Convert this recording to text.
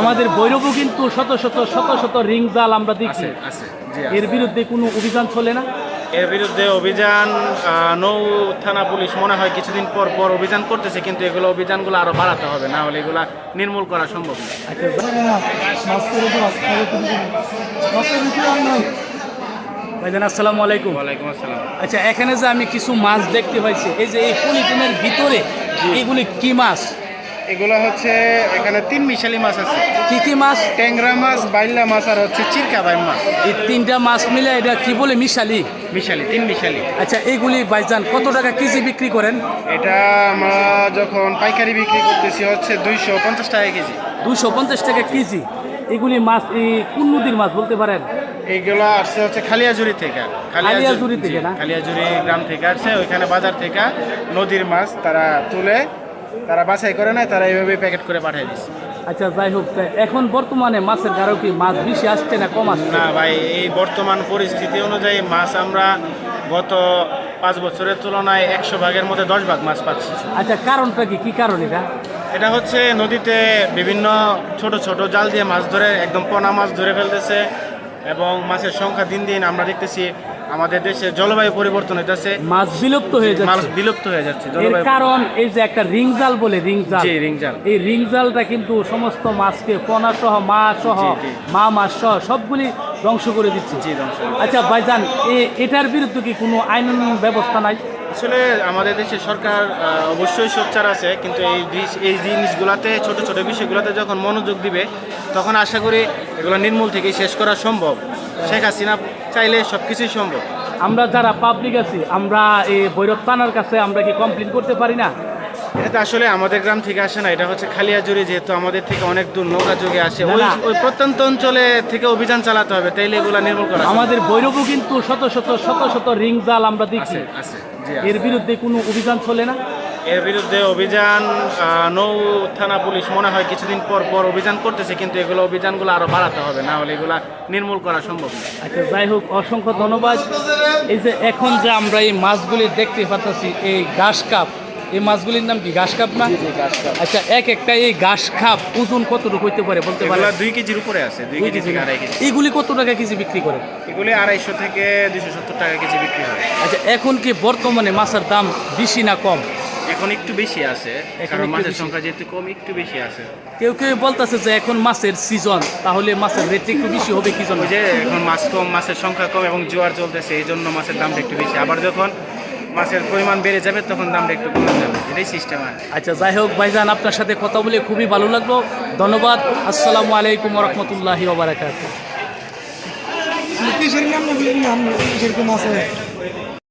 আমাদের ভৈরবও কিন্তু শত শত শত শত রিং জাল আমরা দেখছি। এর বিরুদ্ধে কোনো অভিযান চলে না? এর বিরুদ্ধে অভিযান নৌ থানা পুলিশ মনে হয় কিছুদিন পর পর অভিযান করতেছে কিন্তু এগুলো অভিযানগুলো আরও বাড়াতে হবে না হলে এগুলা নির্মূল করা সম্ভব না। আসসালামু আলাইকুম। ওয়ালাইকুম আসসালাম। আচ্ছা এখানে যে আমি কিছু মাছ দেখতে পাইছি এই যে এই পলিথিনের ভিতরে এগুলি কি মাছ? এগুলো হচ্ছে এখানে তিন মিশালি মাছ আছে। কি কি মাছ? ট্যাংরা মাছ বাইল্লা মাছ আর হচ্ছে চিরকা বাইম মাছ। এই তিনটা মাছ মিলে এটা কি বলে? মিশালি? মিশালি তিন মিশালি। আচ্ছা এইগুলি বাইজান কত টাকা কেজি বিক্রি করেন? এটা আমরা যখন পাইকারি বিক্রি করতেছি হচ্ছে দুইশো পঞ্চাশ টাকা কেজি। দুশো পঞ্চাশ টাকা কেজি। এগুলি মাছ এই কোন নদীর মাছ বলতে পারেন? এইগুলো আসছে হচ্ছে খালিয়াজুরি থেকে। খালিয়াজুরি থেকে না? খালিয়াজুরি গ্রাম থেকে আসছে ওইখানে বাজার থেকে নদীর মাছ তারা তুলে তারা বাছাই করে নেয় তারা এইভাবে প্যাকেট করে পাঠিয়ে দিচ্ছে আচ্ছা যাই হোক এখন বর্তমানে মাছের গারো কি মাছ বেশি আসছে না কম আসছে? না ভাই এই বর্তমান পরিস্থিতি অনুযায়ী মাছ আমরা গত পাঁচ বছরের তুলনায় একশো ভাগের মধ্যে দশ ভাগ মাছ পাচ্ছি। আচ্ছা কারণটা কি? কি কারণ এটা? এটা হচ্ছে নদীতে বিভিন্ন ছোট ছোট জাল দিয়ে মাছ ধরে একদম পোনা মাছ ধরে ফেলতেছে এবং মাছের সংখ্যা দিন দিন আমরা দেখতেছি আমাদের দেশে জলবায়ু পরিবর্তন হইতেছে মাছ বিলুপ্ত হয়ে যাচ্ছে। মাছ বিলুপ্ত হয়ে যাচ্ছে এর কারণ এই যে একটা রিং জাল বলে রিং জাল জি রিং জাল এই রিং জালটা কিন্তু সমস্ত মাছকে পোনা সহ মা সহ। মা মাছ সহ সবগুলি ধ্বংস করে দিচ্ছে। জি ধ্বংস আচ্ছা ভাইজান এটার বিরুদ্ধে কি কোনো আইন ব্যবস্থা নাই? আসলে আমাদের দেশে সরকার অবশ্যই সোচ্চার আছে কিন্তু এই এই জিনিসগুলোতে ছোট ছোট বিষয়গুলোতে যখন মনোযোগ দিবে তখন আশা করি এগুলো নির্মূল থেকে শেষ করা সম্ভব। শেখ হাসিনা চাইলে সব কিছুই সম্ভব। আমরা যারা পাবলিক আছি আমরা এই ভৈরব থানার কাছে আমরা কি কমপ্লেন করতে পারি না? এটা আসলে আমাদের গ্রাম থেকে আসে না এটা হচ্ছে খালিয়াজুরি যেহেতু আমাদের থেকে অনেক দূর নৌকা যোগে আসে। ওই ওই প্রত্যন্ত অঞ্চলে থেকে অভিযান চালাতে হবে তাইলে এগুলো নির্মূল করা আমাদের ভৈরবও কিন্তু শত শত শত শত রিং জাল আমরা দেখছি আছে। এর বিরুদ্ধে কোনো অভিযান চলে না। এর বিরুদ্ধে অভিযান নৌ থানা পুলিশ মনে হয় কিছুদিন পর পর অভিযান করতেছে কিন্তু এগুলো অভিযানগুলো আরও বাড়াতে হবে না হলে এগুলা নির্মূল করা সম্ভব না। আচ্ছা যাই হোক অসংখ্য ধন্যবাদ। এই যে এখন যে আমরা এই মাছগুলি দেখতে পাচ্ছি এই ঘাস কাপ এই মাছগুলির নাম কি ঘাস কাপ না? আচ্ছা এক একটা এই ঘাস খাপ ওজন কতটুকু হইতে পারে বলতে পারে দুই কেজির উপরে আছে দুই কেজি থেকে আড়াই কেজি। এইগুলি কত টাকা কেজি বিক্রি করে? এগুলি আড়াইশো থেকে দুশো সত্তর টাকা কেজি বিক্রি হয়। আচ্ছা এখন কি বর্তমানে মাছের দাম বেশি না কম? এখন একটু বেশি আছে এখন কারণ মাছের সংখ্যা যেহেতু কম একটু বেশি আছে। কেউ কেউ বলতেছে যে এখন মাছের সিজন তাহলে মাছের রেট একটু বেশি হবে কি জন্য? যে এখন মাছ কম মাছের সংখ্যা কম এবং জোয়ার চলতেছে এই জন্য মাছের দামটা একটু বেশি। আবার যখন মাছের পরিমাণ বেড়ে যাবে তখন দামটা একটু কমে যাবে। এটাই সিস্টেম আর। আচ্ছা যাই হোক ভাইজান আপনার সাথে কথা বলে খুবই ভালো লাগল। ধন্যবাদ। আসসালামু আলাইকুম রহমতুল্লাহি ওবরাকাতুহ কিসের নাম না কিসের আছে?